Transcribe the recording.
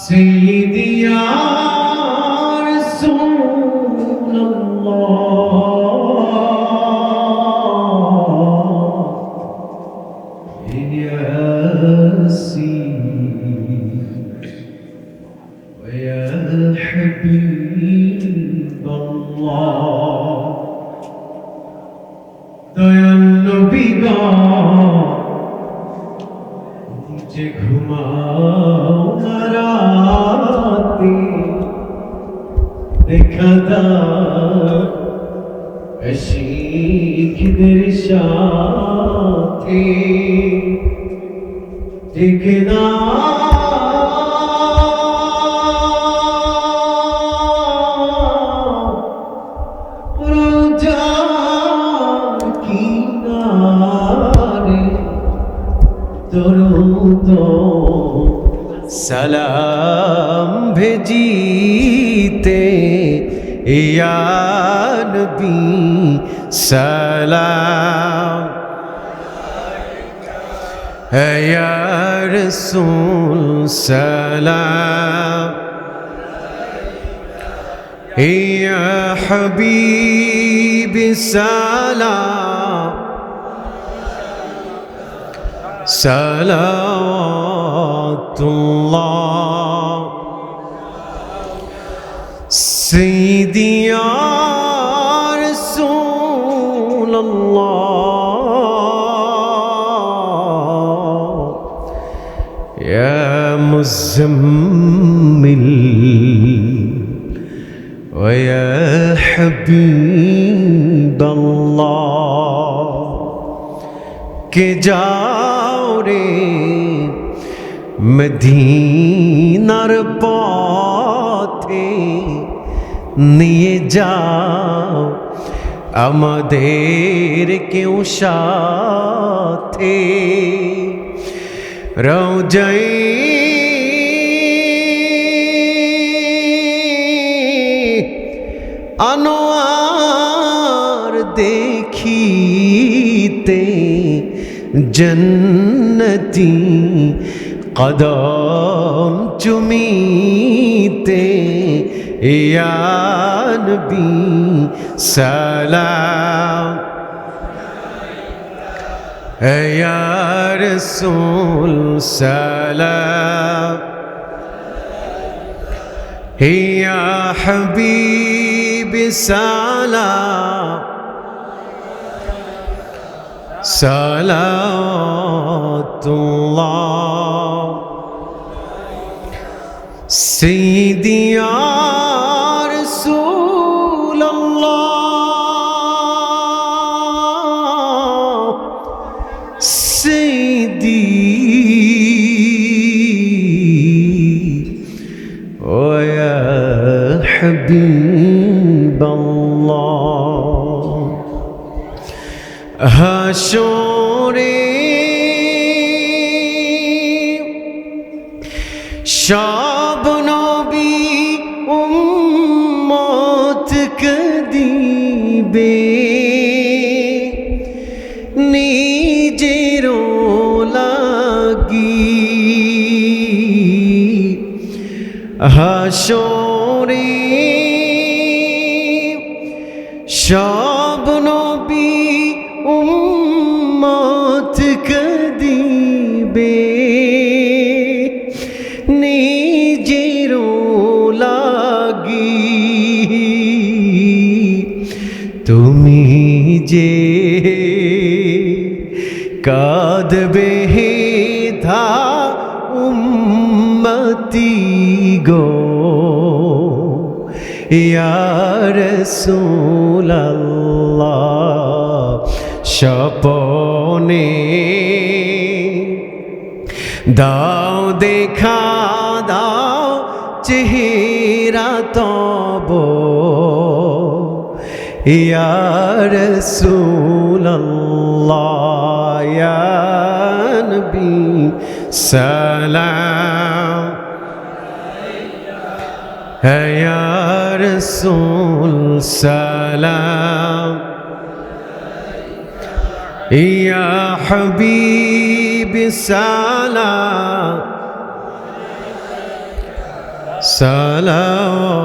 سيدي يا رسول الله يا سيدي ويا حبيب الله দয়াল নবী নিচে ঘুমাও দেখা শিখদের সাথে ঠিকনা রোজার কিনারে দরুদ सलाम भेजीते यान बी सलाम यार सुन सलाम يا حبيبي سلام سلام صلوات الله. سيدي يا رسول الله. يا مزمل ويا حبيب الله. كجاوري মদিনার পথে নিয়ে যাও আমাদের কেউ সাথে। রোজাই আনোয়ার দেখিতে জন্নতি কদম চুমিতে ইয়ানবি সালাম। রসুল সালাম। হিয়া হবিব সালাম। সালাতুল্লাহ। সিদিয়ার সুল্লাহ সিদি ওয়া হাবিবাল্লাহ হাশরে শা হাসরে সব নবী উম্মত দিবে নিজের লাগি তুমি যে কাঁদবে ধা গো ইয়ার সুলাল্লাহ স্বপনে দাও দেখা দাও চেহারা তব ইয়ার সুল্লাহ নবী সালাম রসুল সালাম। ইয়া হবিব সালাম। সালাতুল্লাহ